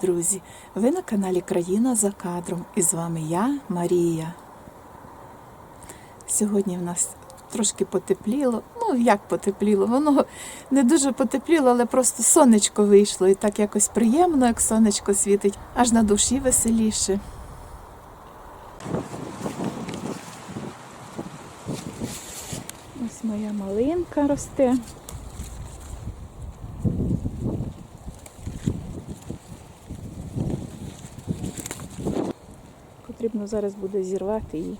друзі! Ви на каналі Країна за кадром і з вами я, Марія. Сьогодні в нас трошки потепліло. Ну, як потепліло? Воно не дуже потепліло, але просто сонечко вийшло і так якось приємно, як сонечко світить, аж на душі веселіше. Ось моя малинка росте. Потрібно зараз буде зірвати її.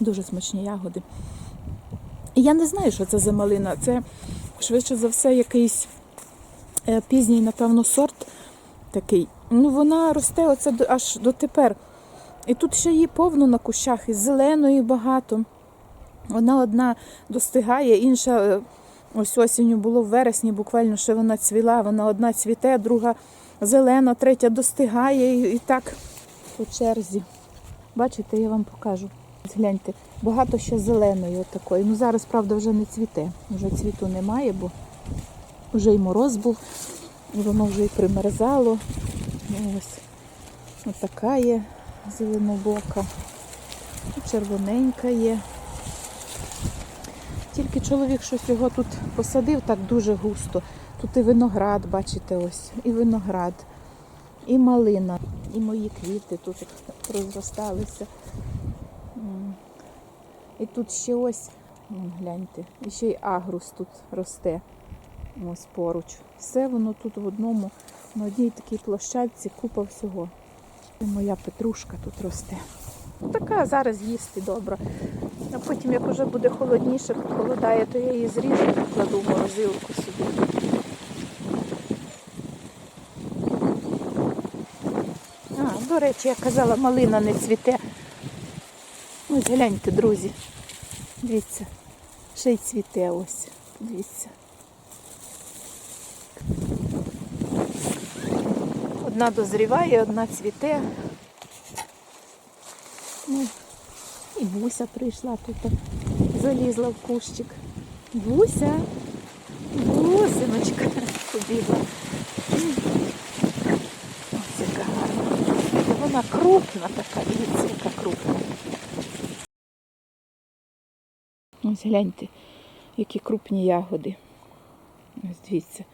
Дуже смачні ягоди. І я не знаю, що це за малина. Це швидше за все якийсь е, пізній, напевно, сорт такий. Ну, вона росте оце аж дотепер. І тут ще її повно на кущах, і зеленої багато. Вона одна достигає, інша е, ось осінню було в вересні, буквально ще вона цвіла, вона одна цвіте, друга зелена, третя достигає і, так по черзі. Бачите, я вам покажу. Гляньте, багато ще зеленої отакої. Ну зараз, правда, вже не цвіте. Вже цвіту немає, бо вже й мороз був, і воно вже і примерзало. Ну, Ось отака є зеленобока. І червоненька є. Тільки чоловік щось його тут посадив так дуже густо. Тут і виноград, бачите, ось, і виноград, і малина, і мої квіти тут розросталися. І тут ще ось, гляньте, і ще й агрус тут росте. Ось поруч. Все воно тут в одному, на одній такій площадці купа всього. І моя петрушка тут росте. Ну, Така зараз їсти добра. А потім, як вже буде холодніше, холодає, то я її зріжу і кладу в морозилку собі. А, до речі, я казала, малина не цвіте. Ось гляньте, друзі. Дивіться, ще й цвіте ось. Дивіться. Одна дозріває, одна цвіте. Ну, і Буся прийшла тут, залізла в кущик. Буся, бусиночка побігла. Ось яка гарна. Вона крупна така, дивіться, яка крупна. Ось гляньте, які крупні ягоди. Ось дивіться.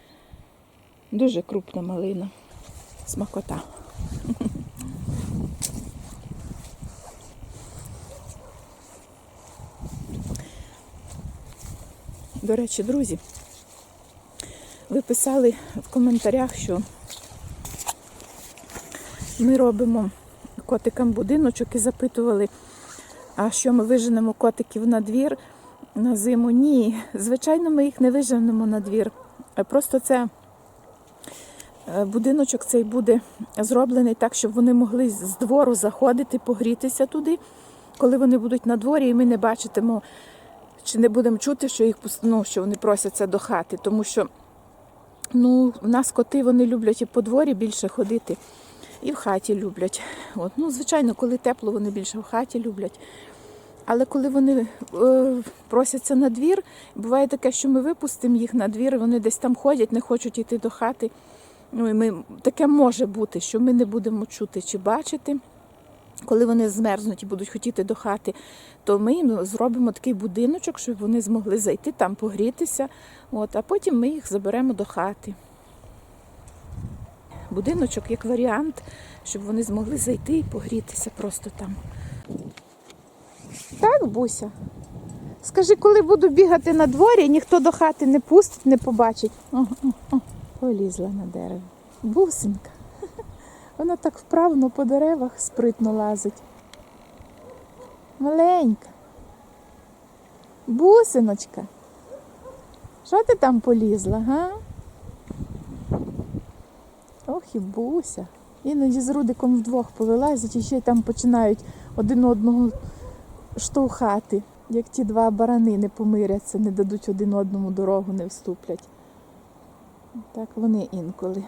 Дуже крупна малина. Смакота. До речі, друзі, ви писали в коментарях, що ми робимо котикам будиночок і запитували, а що ми виженемо котиків на двір на зиму? Ні, звичайно, ми їх не виженемо на двір. Просто це будиночок цей буде зроблений так, щоб вони могли з двору заходити, погрітися туди, коли вони будуть на дворі, і ми не бачитимо чи не будемо чути, що їх ну, що вони просяться до хати, тому що ну, в нас коти вони люблять і по дворі більше ходити, і в хаті люблять. От, ну, звичайно, коли тепло, вони більше в хаті люблять. Але коли вони е, просяться на двір, буває таке, що ми випустимо їх на двір, вони десь там ходять, не хочуть йти до хати. Ну, і ми, таке може бути, що ми не будемо чути чи бачити. Коли вони змерзнуть і будуть хотіти до хати, то ми їм зробимо такий будиночок, щоб вони змогли зайти там погрітися. От, а потім ми їх заберемо до хати. Будиночок як варіант, щоб вони змогли зайти і погрітися просто там. Так, Буся? Скажи, коли буду бігати на дворі, ніхто до хати не пустить, не побачить. О, о, о, полізла на дерево. Бусинка. Вона так вправно по деревах спритно лазить. Маленька. Бусиночка. Що ти там полізла, га? Ох і буся. Іноді з Рудиком вдвох повилазять і ще й там починають один одного штовхати, як ті два барани не помиряться, не дадуть один одному дорогу, не вступлять. Так вони інколи.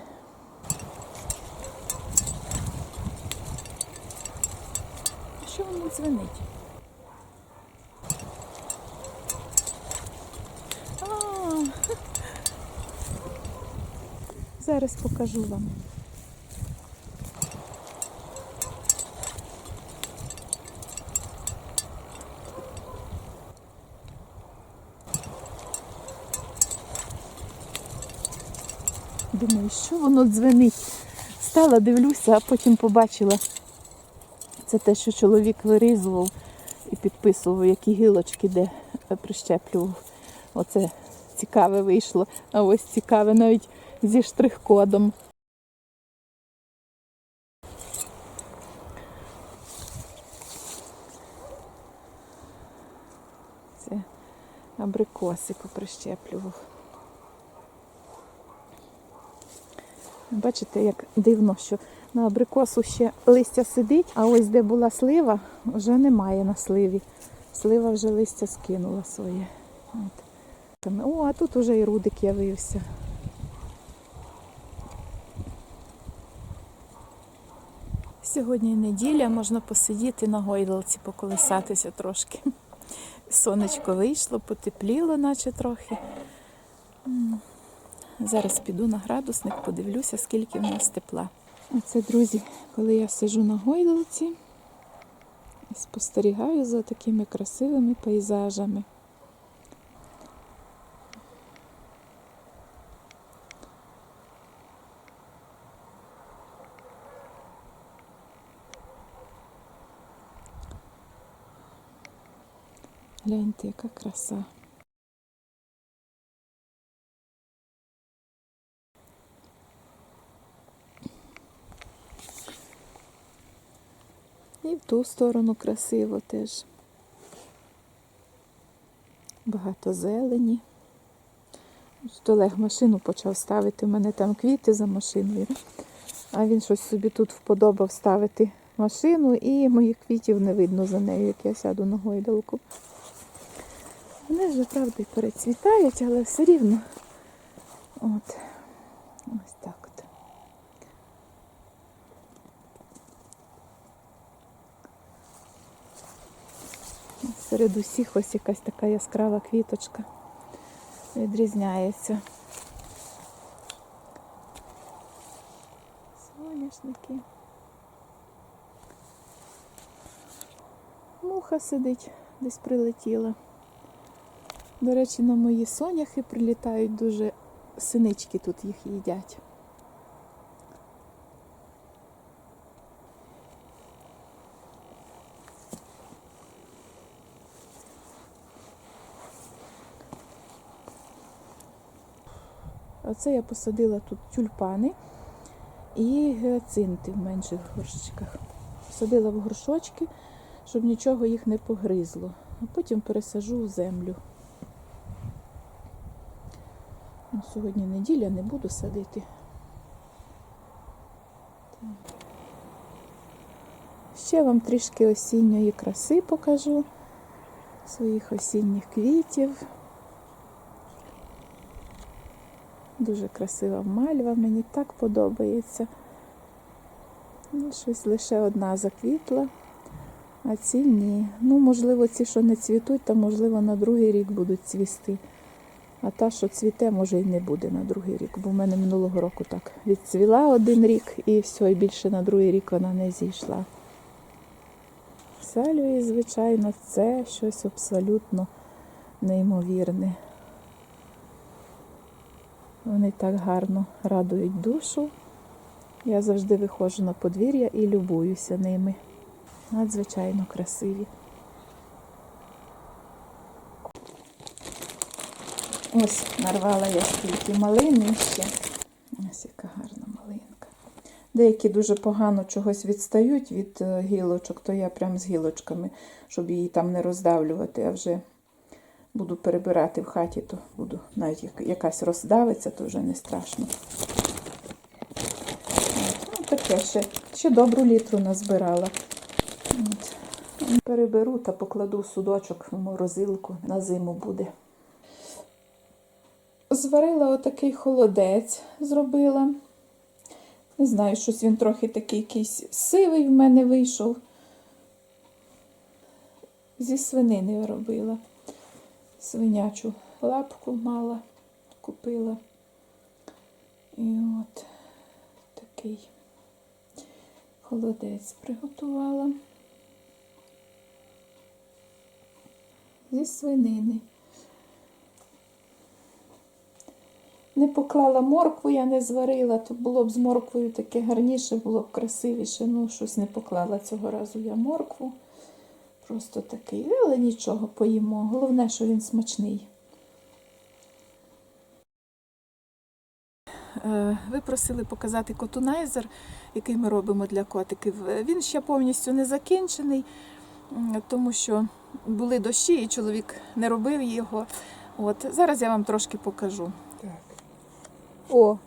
Що воно дзвенить? А -а -а. Зараз покажу вам. Думаю, що воно дзвенить. Стала, дивлюся, а потім побачила. Це те, що чоловік вирізував і підписував, які гілочки де прищеплював. Оце цікаве вийшло. А ось цікаве навіть зі штрих-кодом. Це абрикоси поприщеплював. Бачите, як дивно, що на абрикосу ще листя сидить, а ось де була слива, вже немає на сливі. Слива вже листя скинула своє. От. О, а тут уже і рудик явився. Сьогодні неділя, можна посидіти на гойдалці, поколисатися трошки. Сонечко вийшло, потепліло, наче трохи. Зараз піду на градусник, подивлюся, скільки в нас тепла. Оце, друзі, коли я сижу на гойдалці і спостерігаю за такими красивими пейзажами. Гляньте, яка краса. Ту сторону красиво теж. Багато зелені. Тут машину почав ставити. У мене там квіти за машиною. А він щось собі тут вподобав ставити машину і моїх квітів не видно за нею, як я сяду на гойдалку. Вони вже, правда, перецвітають, але все рівно. От. Ось так от. Серед усіх ось якась така яскрава квіточка відрізняється. Соняшники. Муха сидить, десь прилетіла. До речі, на мої соняхи прилітають дуже синички тут їх їдять. Оце я посадила тут тюльпани і гіацинти в менших горщиках. Посадила в горшочки, щоб нічого їх не погризло, а потім пересажу в землю. Ну, Сьогодні неділя, не буду садити. Ще вам трішки осінньої краси покажу, своїх осінніх квітів. Дуже красива мальва, мені так подобається. Ну, щось лише одна заквітла, а ці ні. Ну, можливо, ці, що не цвітуть, то можливо на другий рік будуть цвісти. А та, що цвіте, може і не буде на другий рік, бо в мене минулого року так відцвіла один рік і все, і більше на другий рік вона не зійшла. Сальвії, звичайно, це щось абсолютно неймовірне. Вони так гарно радують душу. Я завжди виходжу на подвір'я і любуюся ними. Надзвичайно красиві. Ось нарвала я стільки малини ще. Ось яка гарна малинка. Деякі дуже погано чогось відстають від е, гілочок, то я прям з гілочками, щоб її там не роздавлювати, а вже буду перебирати в хаті, то буду навіть якась роздавиться, то вже не страшно. От, ну, таке ще, ще добру літру назбирала. От. Переберу та покладу судочок в морозилку, на зиму буде. Зварила отакий холодець, зробила. Не знаю, щось він трохи такий якийсь сивий в мене вийшов. Зі свинини робила. Свинячу лапку мала, купила. І от такий холодець приготувала. Зі свинини. Не поклала моркву, я не зварила, то було б з морквою таке гарніше, було б красивіше. Ну, щось не поклала цього разу я моркву. Просто такий, але нічого, поїмо. Головне, що він смачний. Е, Ви просили показати котунайзер, який ми робимо для котиків. Е, Він ще повністю не закінчений, тому що були дощі, і чоловік не робив його. От зараз я вам трошки покажу. Так. О.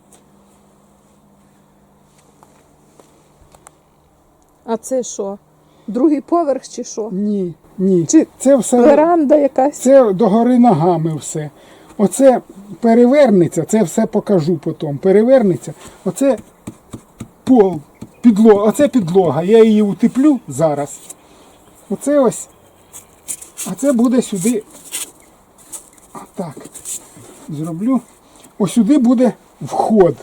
А це що? Другий поверх чи що? Ні, ні. Чи Це все Веранда якась? це догори ногами все. Оце перевернеться, це все покажу потім. Перевернеться. Оце пол, підлога, оце підлога. Я її утеплю зараз. Оце ось. А це буде сюди. Так. Зроблю. Ось сюди буде вход.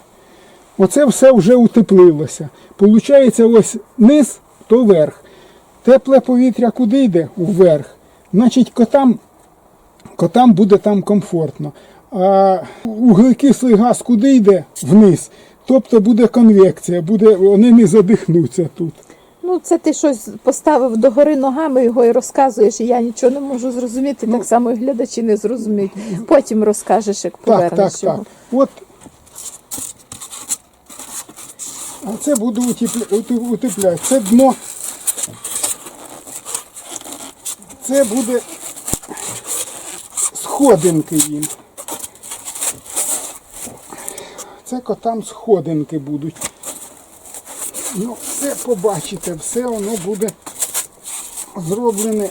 Оце все вже утеплилося. Получається, ось низ, то верх. Тепле повітря куди йде? Вверх. Значить, котам, котам буде там комфортно. А углекислий газ куди йде? Вниз. Тобто буде конвекція, буде, вони не задихнуться тут. Ну, це ти щось поставив догори ногами його і розказуєш, і я нічого не можу зрозуміти, так само і глядачі не зрозуміють. Потім розкажеш, як повернеш так, його. так. От. А це буду утепляти. Це дно. Це буде сходинки їм. Це котам сходинки будуть. Ну, все побачите, все воно буде зроблене.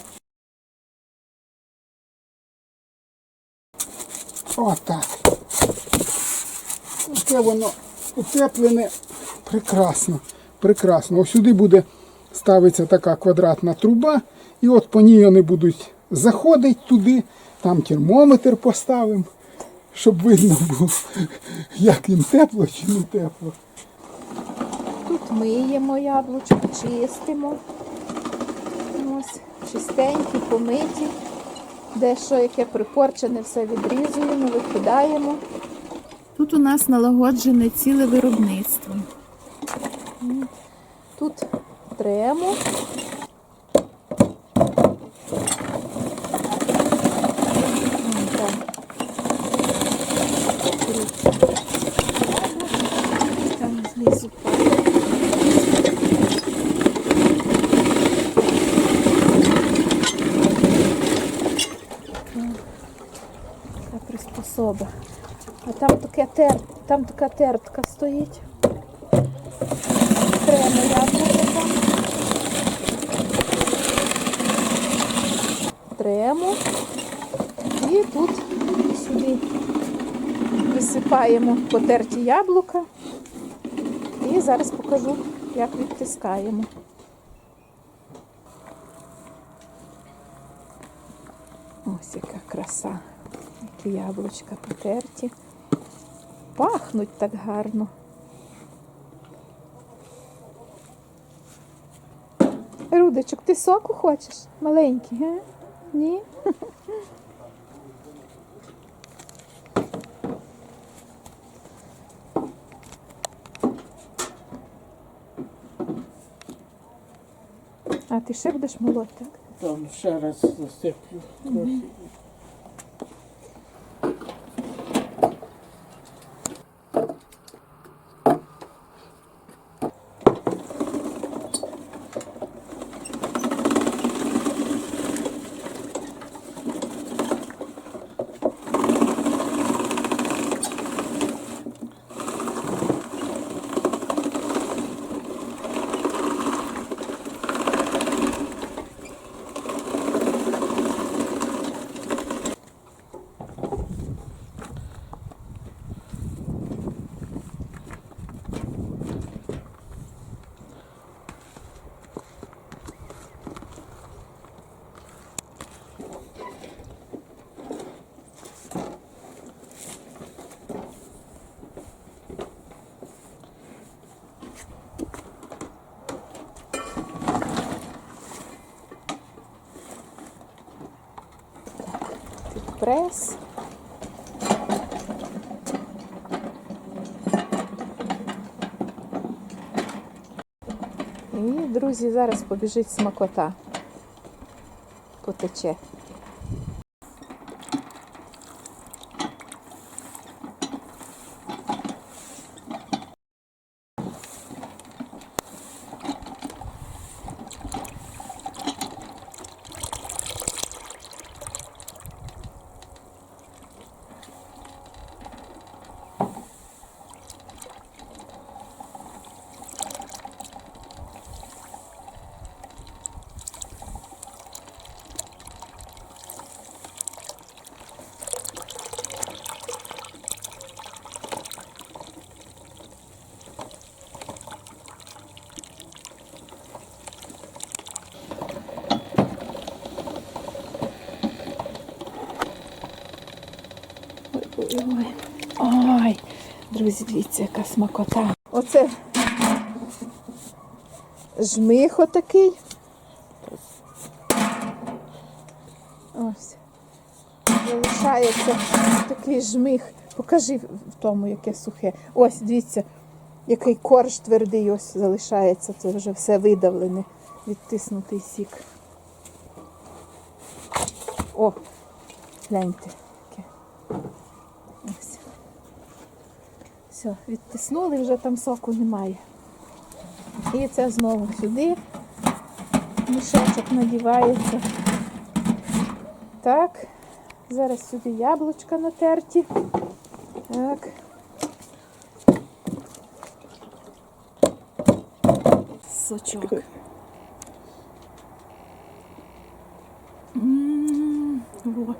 Отак. Оце воно утеплене прекрасно. Прекрасно. Ось сюди буде ставиться така квадратна труба, і от по ній вони будуть заходити туди, там термометр поставимо, щоб видно було, як їм тепло чи не тепло. Тут миємо яблучко, чистимо. Ось, чистенькі, помиті. Дещо яке припорчене, все відрізуємо, викидаємо. Тут у нас налагоджене ціле виробництво. Тут тремо. Вон там. Там знизу падає. Така приспособа. А там таке тер, там така тертка стоїть. Тремо яблуко там. Тремо. І тут сюди висипаємо потерті яблука. І зараз покажу, як відтискаємо. Ось яка краса. Які яблучка потерті. Пахнуть так гарно. Рудочок, ти соку хочеш? Маленький, га? Ні? А ти ще будеш молоти, так? Там ще раз засиплю прес. І, друзі, зараз побіжить смакота. Потече. Ой, ой, друзі, дивіться, яка смакота. Оце жмих отакий. Ось. Залишається такий жмих. Покажи в тому, яке сухе. Ось, дивіться, який корж твердий ось залишається. Це вже все видавлене, відтиснутий сік. О, гляньте. яке. Ось. Все, відтиснули, вже там соку немає. І це знову сюди. Мішечок надівається. Так. Зараз сюди яблучка натерті. Так. Сочок. М, во.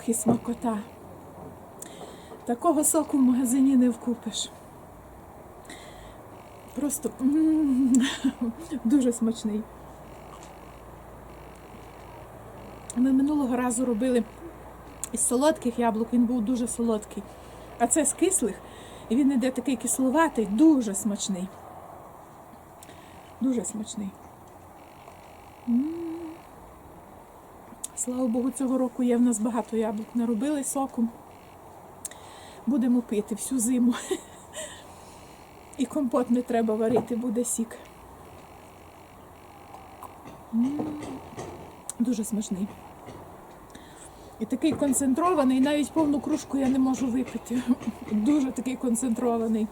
Ох, і смакота. Такого соку в магазині не вкупиш. Просто м, дуже смачний. Ми минулого разу робили із солодких яблук, він був дуже солодкий. А це з кислих, і він іде такий кисловатий, дуже смачний. Дуже смачний. М. Слава Богу, цього року є в нас багато яблук. Наробили соку. Будемо пити всю зиму. І компот не треба варити, буде сік. Дуже смачний. І такий концентрований, навіть повну кружку я не можу випити. Дуже такий концентрований.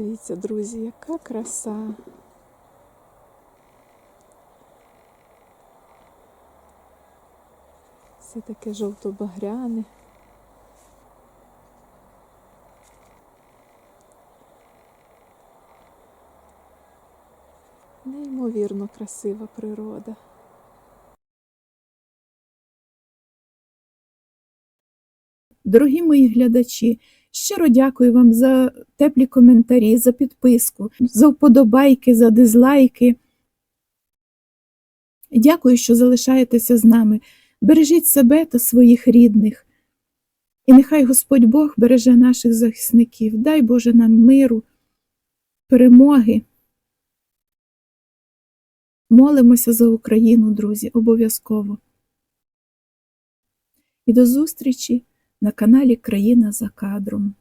Дивіться, друзі, яка краса. Все таке жовто-багряне. Неймовірно красива природа. Дорогі мої глядачі, щиро дякую вам за теплі коментарі, за підписку, за вподобайки, за дизлайки. Дякую, що залишаєтеся з нами. Бережіть себе та своїх рідних. І нехай Господь Бог береже наших захисників. Дай Боже нам миру, перемоги. Молимося за Україну, друзі, обов'язково. І до зустрічі на каналі Країна за кадром.